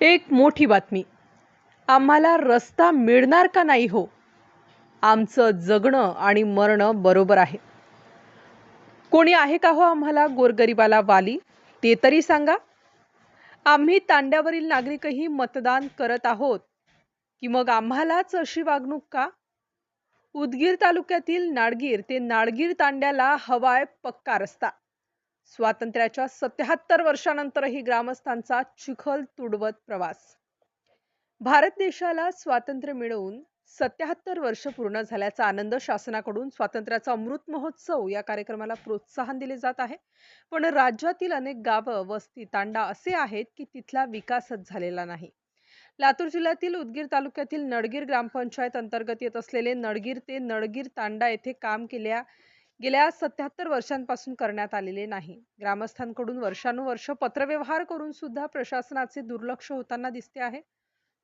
एक मोठी बातमी. आम्हाला रस्ता मिळणार का नाही हो? आमचं जगणं आणि मरणं बरोबर आहे. कोणी आहे का हो आम्हाला गोरगरिबाला वाली? ते तरी सांगा. आम्ही तांड्यावरील नागरिकही मतदान करत आहोत. की मग आम्हालाच अशी वागणूक का? उदगीर तालुक्यातील नाडगीर ते नाडगीर तांड्याला हवाय पक्का रस्ता. स्वातंत्र्याच्या सत्याहत्तर वर्षानंतरही ग्रामस्थांचा चिखल तुडवत प्रवास. भारत देशाला स्वातंत्र्य मिळवून सत्याहत्तर वर्ष पूर्ण झाल्याचा आनंद शासनाकडून स्वातंत्र्याचा अमृत महोत्सव या कार्यक्रमाला प्रोत्साहन दिले जात आहे. पण राज्यातील अनेक गावं वस्ती तांडा असे आहेत की तिथला विकासच झालेला नाही. लातूर जिल्ह्यातील उदगीर तालुक्यातील नडगीर ग्रामपंचायत अंतर्गत येत असलेले नडगीर ते नडगीर तांडा येथे काम केल्या गेल्या सत्याहत्तर वर्षांपासून करण्यात आलेले नाही. ग्रामस्थांकडून वर्षानुवर्ष पत्रव्यवहार करून सुद्धा प्रशासनाचे दुर्लक्ष होताना दिसते आहे.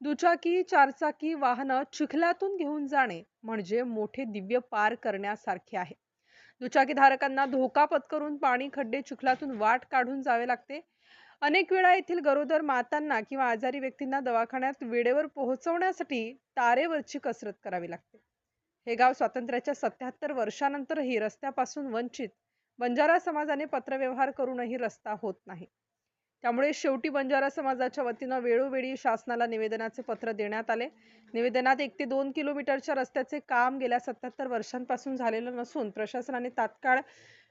दुचाकी चारचाकी वाहनं चिखलातून घेऊन जाणे म्हणजे मोठे दिव्य पार करण्यासारखे आहे. दुचाकीधारकांना धोका पत्करून पाणी खड्डे चिखलातून वाट काढून जावे लागते. अनेक वेळा येथील गरोदर मातांना किंवा आजारी व्यक्तींना दवाखान्यात वेळेवर पोहोचवण्यासाठी तारेवरची कसरत करावी लागते. हे गाव स्वातंत्र्याच्या सत्याहत्तर वर्षानंतरही रस्त्यापासून वंचित बंजारा समाजाने पत्रव्यवहार करूनही रस्ता होत नाही. त्यामुळे शेवटी बंजारा समाजाच्या वतीनं वेळोवेळी शासनाला निवेदनाचे पत्र देण्यात आले. निवेदनात एक ते दोन किलोमीटरच्या रस्त्याचे काम गेल्या सत्याहत्तर वर्षांपासून झालेलं नसून प्रशासनाने तात्काळ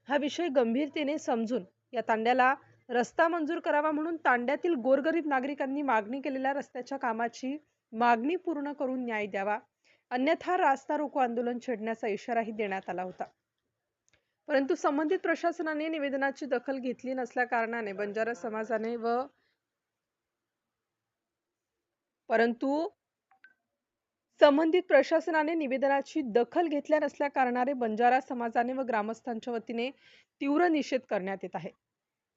हा विषय गंभीरतेने समजून या तांड्याला रस्ता मंजूर करावा म्हणून तांड्यातील गोरगरीब नागरिकांनी मागणी केलेल्या रस्त्याच्या कामाची मागणी पूर्ण करून न्याय द्यावा. अन्यथा रास्ता रोको आंदोलन छेडण्याचा इशाराही देण्यात आला होता. परंतु संबंधित प्रशासनाने निवेदनाची दखल घेतली नसल्या कारणाने बंजारा समाजाने व परंतु संबंधित प्रशासनाने निवेदनाची दखल घेतल्या नसल्या कारणाने बंजारा समाजाने व ग्रामस्थांच्या वतीने तीव्र निषेध करण्यात येत आहे.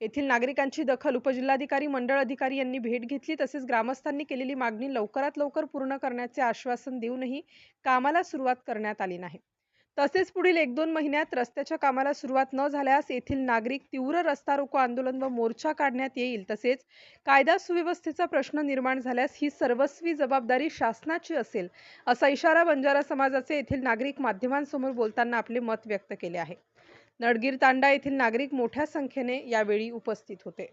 येथील नागरिकांची दखल उपजिल्हाधिकारी मंडळ अधिकारी यांनी भेट घेतली. तसेच ग्रामस्थांनी केलेली मागणी लवकरात लवकर पूर्ण करण्याचे आश्वासन देऊनही कामाला सुरुवात करण्यात आली नाही. तसेच पुढील एक दोन महिन्यात रस्त्याच्या कामाला सुरुवात न झाल्यास येथील नागरिक तीव्र रस्ता रोको आंदोलन व मोर्चा काढण्यात येईल. तसेच कायदा सुव्यवस्थेचा प्रश्न निर्माण झाल्यास ही सर्वस्वी जबाबदारी शासनाची असेल असा इशारा बंजारा समाजाचे येथील नागरिक माध्यमांसमोर बोलताना आपले मत व्यक्त केले आहे. नडगीर तांडा येथील नागरिक मोठ्या संख्येने यावेळी उपस्थित होते.